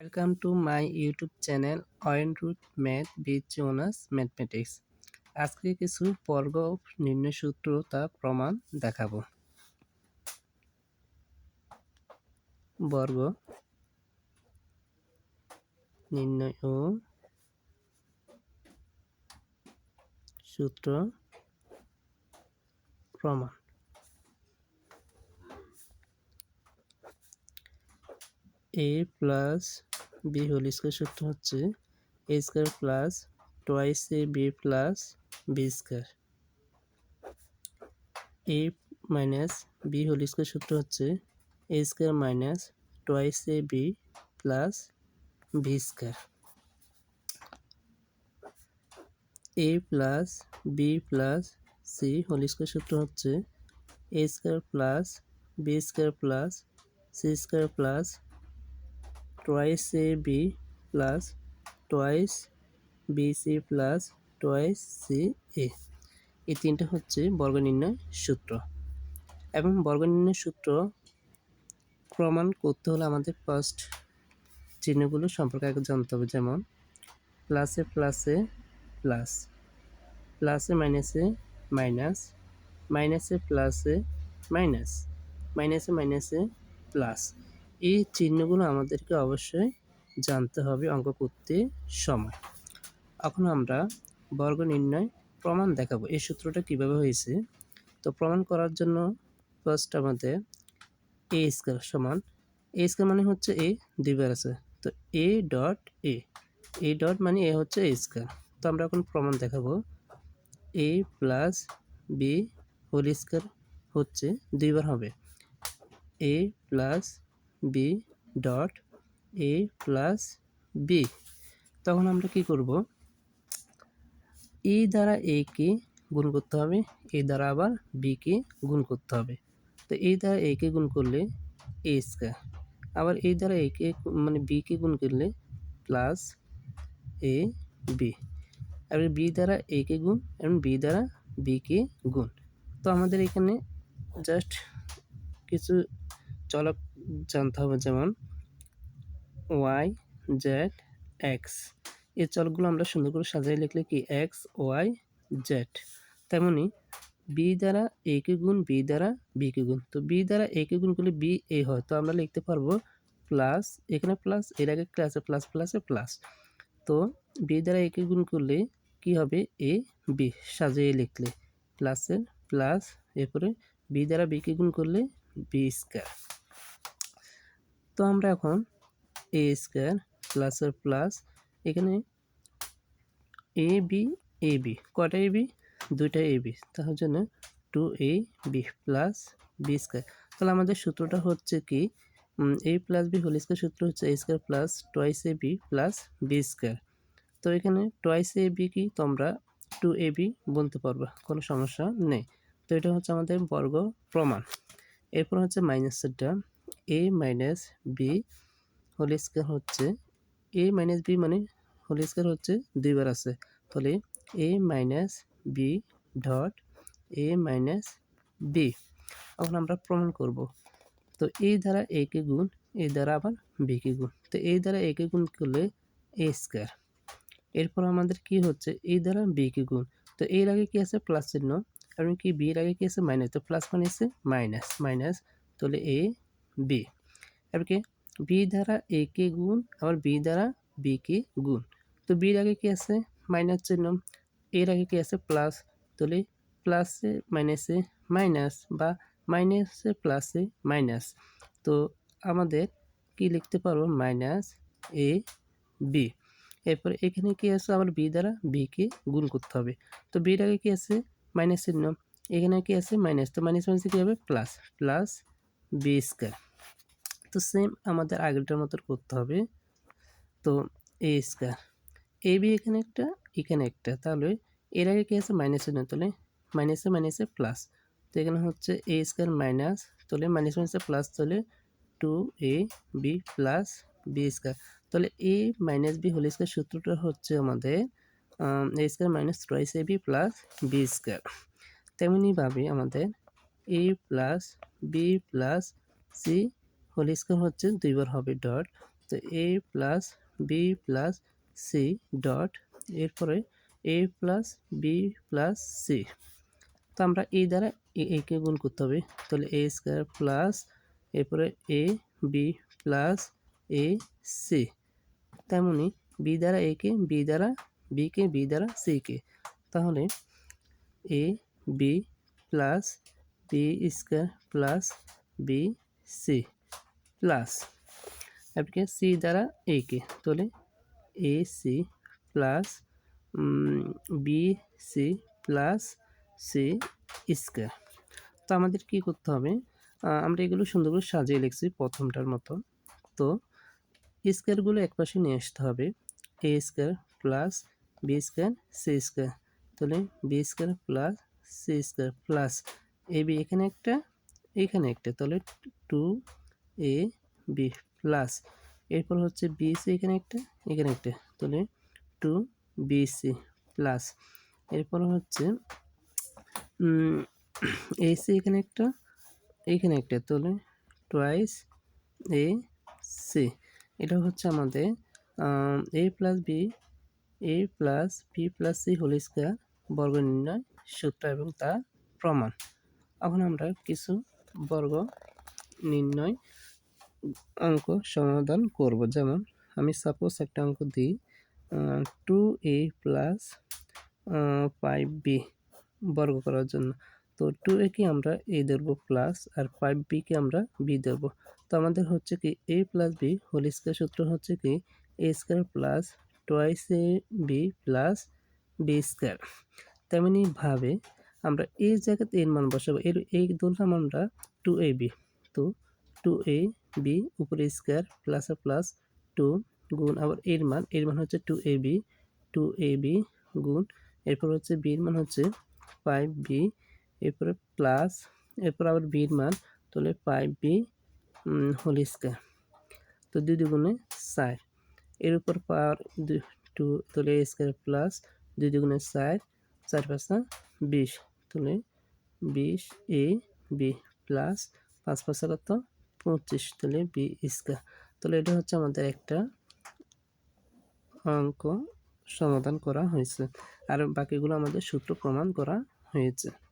Welcome to my YouTube channel Iron Root Math with Jonas Mathematics আজকে কিছু বর্গ নির্ণয় সূত্র তা প্রমাণ দেখাবো বর্গ নির্ণয় ও সূত্র প্রমাণ A plus B whole square সূত্র হচ্ছে A square plus twice A B plus B square. A minus B whole square সূত্র হচ্ছে A square minus twice A B plus B square. A plus B plus C whole square সূত্র হচ্ছে A square plus B square plus C square plus plus twice B C plus twice C A এই তিনটা হচ্ছে বর্গ নির্ণয় সূত্র। এবং বর্গ নির্ণয় সূত্র প্রমাণ করতে হলে আমাদের ফার্স্ট চিহ্নগুলো সম্পর্কে আগে জানতে হবে, যেমন প্লাসে প্লাসে প্লাস প্লাসে মাইনাসে মাইনাস মাইনাসে প্লাসে মাইনাস মাইনাসে মাইনাসে প্লাস এই চিহ্নগুলো আমাদেরকে অবশ্যই জানতে হবে অঙ্ক করতে সময়। এখন আমরা বর্গ নির্ণয় প্রমাণ দেখাবো। এই সূত্রটা কীভাবে হয়েছে? তো প্রমাণ করার জন্য ফার্স্ট আমাদের এ স্কোয়ার সমান এ স্কোয়ার মানে হচ্ছে এ দুইবার আছে। তো A dot A A dot মানে এ হচ্ছে এ স্কোয়ার তো আমরা এখন প্রমাণ দেখাবো। A plus B whole square হচ্ছে দুইবার হবে। A plus B dot A plus B তখন আমরা কি করব? ই দ্বারা এ কে গুণ করতে হবে এ দ্বারা আবার বি কে গুণ করতে হবে। তো এই দ্বারা এ কে গুণ করলে এ স্কোয়ার আবার এই দ্বারা এ কে মানে বি কে গুণ করলে প্লাস এ বি এবার বি দ্বারা এ কে গুণ, এবং বি দ্বারা বি কে গুণ। তো আমাদের এখানে জাস্ট কিছু চলক জানতে হবে যেমন ওয়াই জেড এক্স। এই চলকগুলো আমরা সুন্দর করে সাজিয়ে লিখলে কি? X, Y, Z. তেমনি বি দ্বারা এ কে গুণ বি দ্বারা বি কে গুণ। তো বি দ্বারা এ কে গুণ করলে বি এ হয়। তো আমরা লিখতে পারব প্লাস, এখানে প্লাস, এর আগে ক্লাসে প্লাস, প্লাসে প্লাস। তো বি দ্বারা এ কে গুণ করলে কি হবে? এ, বি সাজিয়ে লিখলে। প্লাসের প্লাস, এরপরে বি দ্বারা বি কে গুণ করলে বি স্কোয়ার। তো আমরা এখন এ স্কোয়ার প্লাসের প্লাস এখানে এ বি এ বি কটা এ বি দুইটা এ বি তার জন্য two A B plus B square তাহলে আমাদের সূত্রটা হচ্ছে কি? A plus B whole square সূত্র হচ্ছে A square plus twice A B plus B square তো এখানে টোয়াইস এ বি কি? তোমরা টু এ বি বলতে পারবা, কোনো সমস্যা নেই। তো এটা হচ্ছে আমাদের বর্গ প্রমাণ। এরপর হচ্ছে মাইনাসেরটা A minus B whole square হচ্ছে এ মাইনাস বি মানে হোল স্কোয়ার হচ্ছে দুইবার আছে। তাহলে A minus B dot A minus B এখন আমরা প্রমাণ করব। তো এই দ্বারা এ কে গুণ এই দ্বারা আবার বি কে গুণ। তো এই দ্বারা এ কে গুণ করলে এ স্কোয়ার এরপর আমাদের কি হচ্ছে? এই দ্বারা বি কে গুণ। তো এর আগে কি আছে? প্লাস চিহ্ন। এবং কি বি এর আগে কি আছে? মাইনাস তো প্লাস মানে আছে মাইনাস মাইনাস তাহলে এ বি। এবার কি? বি দ্বারা এ কে গুণ, আবার বি দ্বারা বি কে গুণ। তো বির আগে কি আছে? মাইনাস চিহ্ন। এর আগে কি আছে? প্লাস। তাহলে প্লাসে মাইনাসে মাইনাস বা মাইনাসে প্লাসে মাইনাস। তো আমাদের কি লিখতে পারব? Minus A B. এরপর এখানে কি আছে? আবার বি দ্বারা বিকে গুণ করতে হবে। তো বির আগে কি আছে? মাইনাস চিহ্ন। এখানে কি আছে? মাইনাস। তো মাইনাস মাইনাসে কী হবে? প্লাস। Plus B square. তো সেম আমাদের আগেরটার মতো করতে হবে। তো এ স্কোয়ার এ বি এখানে একটা এখানে একটা, তাহলে এর আগে কি আছে? মাইনাস চিহ্ন তাহলে মাইনাসে মাইনাসে প্লাস তো এখানে হচ্ছে এ স্কোয়ার মাইনাস তাহলে মাইনাস মাইনাসে প্লাস তাহলে two A B plus B square তাহলে A minus B whole square সূত্রটা হচ্ছে আমাদের A square minus twice A B plus B square তেমনিভাবে আমাদের A plus B plus C whole square হচ্ছে দুইবার হবে ডট তো A plus B plus C dot এরপরে A plus B plus C তো আমরা এই দ্বারা এ একে গুণ করতে হবে। তাহলে এ স্কোয়ার প্লাস এরপরে A B plus A C তেমনি বি দ্বারা একে বি দ্বারা বিকে বি দ্বারা সিকে তাহলে A B plus B square plus B C plus এদিকে সি দ্বারা একে তাহলে A C plus B C plus C square. তো আমাদের কি করতে হবে? আমরা এগুলো সুন্দর করে সাজিয়ে লিখছি প্রথমটার মতো। তো স্কোয়ারগুলো একপাশে নিয়ে আসতে হবে। A square plus B square C square, তাহলে B square plus C square plus A B এখানে একটা এখানে একটা, তাহলে টু এ বি প্লাস এরপর হচ্ছে বি সি এখানে একটা এখানে একটা, তাহলে টু বি সি প্লাস এরপর হচ্ছে এসি এখানে একটা এখানে একটা, তাহলে টোয়াইস এ সি এটা হচ্ছে আমাদের A plus B A plus B plus C whole square বর্গ নির্ণয় সূত্র এবং তার প্রমাণ। এখন আমরা কিছু বর্গ নির্ণয় অঙ্ক সমাধান করব। যেমন, আমি সাপোজ একটা অঙ্ক দিই two A plus five B বর্গ করার জন্য। তো টু এ একে আমরা এ ধরবো প্লাস আর ফাইভ বিকে আমরা বি ধরবো। তো আমাদের হচ্ছে কি A plus B whole square সূত্র হচ্ছে কি A square plus twice A B plus B square তেমনিভাবে আমরা এই জায়গাতে এর মান বসাবো। এর এই ধরলাম আমরা টু এ বি তো টু এ বি উপরে স্কোয়ার প্লাস আর প্লাস টু গুণ আবার এর মান এর মান হচ্ছে two A B two A B গুণ, এরপর হচ্ছে বির মান হচ্ছে ফাইভ বি এরপরে প্লাস এরপর আবার বির মান, তাহলে ফাইভ বি হোল স্কোয়ার তো দুই দুগুণে চার এর উপর পাওয়ার টু তাহলে এ স্কোয়ার প্লাস দুই দুগুণে চার চার পাঁচটা বিশ, তাহলে বিশ এ বি প্লাস পাঁচ পাঁচ কত পঁচিশ তাহলে বি স্কোয়ার। তাহলে এটা হচ্ছে আমাদের একটা অঙ্ক সমাধান করা হয়েছে। আর বাকিগুলো আমাদের সূত্র প্রমাণ করা হয়েছে।